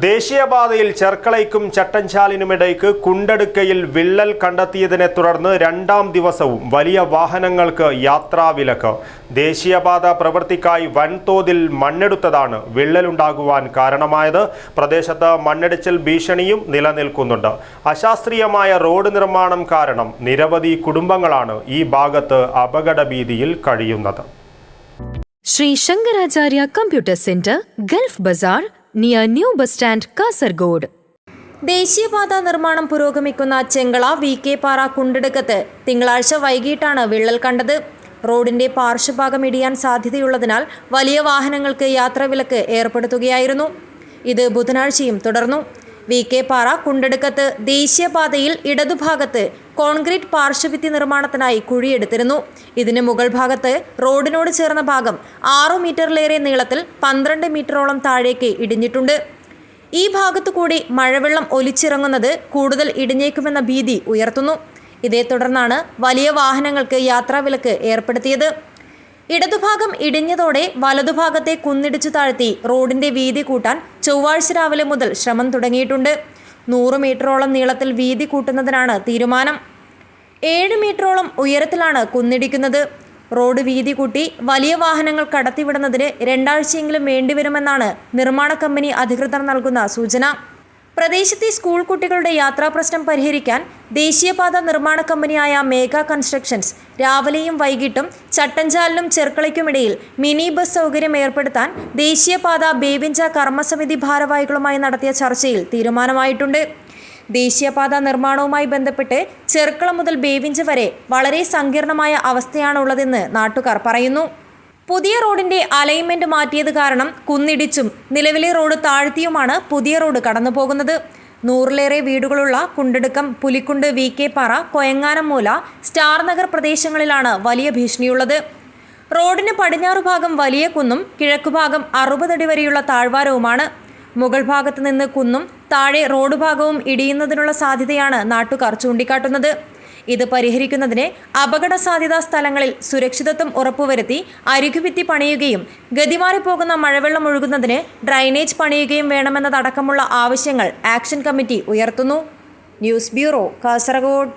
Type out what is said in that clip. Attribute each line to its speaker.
Speaker 1: ദേശീയപാതയിൽ ചെർക്കളയ്ക്കും ചട്ടഞ്ചാലിനുമിടയ്ക്ക് കുണ്ടടുക്കയിൽ വിള്ളൽ കണ്ടെത്തിയതിനെ തുടർന്ന് രണ്ടാം ദിവസവും വലിയ വാഹനങ്ങൾക്ക് യാത്രാവിലക്ക്. ദേശീയപാത പ്രവൃത്തിക്കായി വൻതോതിൽ മണ്ണെടുത്തതാണ് വിള്ളലുണ്ടാകുവാൻ കാരണമായത്. പ്രദേശത്ത് മണ്ണിടിച്ചിൽ ഭീഷണിയും നിലനിൽക്കുന്നുണ്ട്. അശാസ്ത്രീയമായ റോഡ് നിർമ്മാണം കാരണം നിരവധി കുടുംബങ്ങളാണ് ഈ ഭാഗത്ത് അപകടഭീതിയിൽ കഴിയുന്നത്.
Speaker 2: Sree Shankaracharya computer centre Gulf Bazar near new bus stand Kasaragod
Speaker 3: ദേശീയപാത നിർമ്മാണം പുരോഗമിക്കുന്ന ചെങ്കള വി കെ പാറ കുണ്ടെടുക്കത്ത് തിങ്കളാഴ്ച വൈകിട്ടാണ് വിള്ളൽ കണ്ടത്. റോഡിന്റെ പാർശ്വഭാഗം ഇടിയാൻ സാധ്യതയുള്ളതിനാൽ വലിയ വാഹനങ്ങൾക്ക് യാത്രാവിലക്ക് ഏർപ്പെടുത്തുകയായിരുന്നു. ഇത് ബുധനാഴ്ചയും തുടർന്നു. വി കെ പാറ കുണ്ടെടുക്കത്ത് ദേശീയപാതയിൽ ഇടതുഭാഗത്ത് കോൺക്രീറ്റ് പാർശ്വഭിത്തി നിർമ്മാണത്തിനായി കുഴിയെടുത്തിരുന്നു. ഇതിന് മുകൾ ഭാഗത്ത് റോഡിനോട് ചേർന്ന ഭാഗം ആറു മീറ്ററിലേറെ നീളത്തിൽ പന്ത്രണ്ട് മീറ്ററോളം താഴേക്ക് ഇടിഞ്ഞിട്ടുണ്ട്. ഈ ഭാഗത്തുകൂടി മഴവെള്ളം ഒലിച്ചിറങ്ങുന്നത് കൂടുതൽ ഇടിഞ്ഞേക്കുമെന്ന ഭീതി ഉയർത്തുന്നു. ഇതേ തുടർന്നാണ് വലിയ വാഹനങ്ങൾക്ക് യാത്രാവിലക്ക് ഏർപ്പെടുത്തിയത്. ഇടതുഭാഗം ഇടിഞ്ഞതോടെ വലതുഭാഗത്തെ കുന്നിടിച്ചു താഴ്ത്തി റോഡിന്റെ വീതി കൂട്ടാൻ ചൊവ്വാഴ്ച രാവിലെ മുതൽ ശ്രമം തുടങ്ങിയിട്ടുണ്ട്. നൂറ് മീറ്ററോളം നീളത്തിൽ വീതി കൂട്ടുന്നതിനാണ് തീരുമാനം. ഏഴ് മീറ്ററോളം ഉയരത്തിലാണ് കുന്നിടിക്കുന്നത്. റോഡ് വീതി കൂട്ടി വലിയ വാഹനങ്ങൾ കടത്തിവിടുന്നതിന് രണ്ടാഴ്ചയെങ്കിലും വേണ്ടിവരുമെന്നാണ് നിർമ്മാണ കമ്പനി അധികൃതർ നൽകുന്ന സൂചന. പ്രദേശത്തെ സ്കൂൾ കുട്ടികളുടെ യാത്രാ പ്രശ്നം പരിഹരിക്കാൻ ദേശീയപാത നിർമ്മാണ കമ്പനിയായ മേഘ കൺസ്ട്രക്ഷൻസ് രാവിലെയും വൈകിട്ടും ചട്ടഞ്ചാലിനും ചെർക്കളയ്ക്കുമിടയിൽ മിനി ബസ് സൗകര്യം ഏർപ്പെടുത്താൻ ദേശീയപാത ബേവിഞ്ച കർമ്മസമിതി ഭാരവാഹികളുമായി നടത്തിയ ചർച്ചയിൽ തീരുമാനമായിട്ടുണ്ട്. ദേശീയപാത നിർമ്മാണവുമായി ബന്ധപ്പെട്ട് ചെർക്കള മുതൽ ബേവിഞ്ച് വരെ വളരെ സങ്കീർണമായ അവസ്ഥയാണുള്ളതെന്ന് നാട്ടുകാർ പറയുന്നു. പുതിയ റോഡിന്റെ അലൈൻമെന്റ് മാറ്റിയത് കാരണം കുന്നിടിച്ചും നിലവിലെ റോഡ് താഴ്ത്തിയുമാണ് പുതിയ റോഡ് കടന്നു പോകുന്നത് നൂറിലേറെ വീടുകളുള്ള കുണ്ടെടുക്കം പുലിക്കുണ്ട് വി കെ പാറ കൊയങ്ങാനം മൂല സ്റ്റാർ നഗർ പ്രദേശങ്ങളിലാണ് വലിയ ഭീഷണിയുള്ളത്. റോഡിന് പടിഞ്ഞാറു ഭാഗം വലിയ കുന്നും കിഴക്കുഭാഗം അറുപതടി വരെയുള്ള താഴ്വാരവുമാണ്. മുകൾ ഭാഗത്ത് നിന്ന് കുന്നും താഴെ റോഡ് ഭാഗവും ഇടിയുന്നതിനുള്ള സാധ്യതയാണ് നാട്ടുകാർ ചൂണ്ടിക്കാട്ടുന്നത്. ഇത് പരിഹരിക്കുന്നതിന് അപകട സാധ്യതാ സ്ഥലങ്ങളിൽ സുരക്ഷിതത്വം ഉറപ്പുവരുത്തി അരികുഭിത്തി പണിയുകയും ഗതിമാറിപ്പോകുന്ന മഴവെള്ളം ഒഴുകുന്നതിന് ഡ്രൈനേജ് പണിയുകയും വേണമെന്നതടക്കമുള്ള ആവശ്യങ്ങൾ ആക്ഷൻ കമ്മിറ്റി ഉയർത്തുന്നു. News bureau Kasaragod.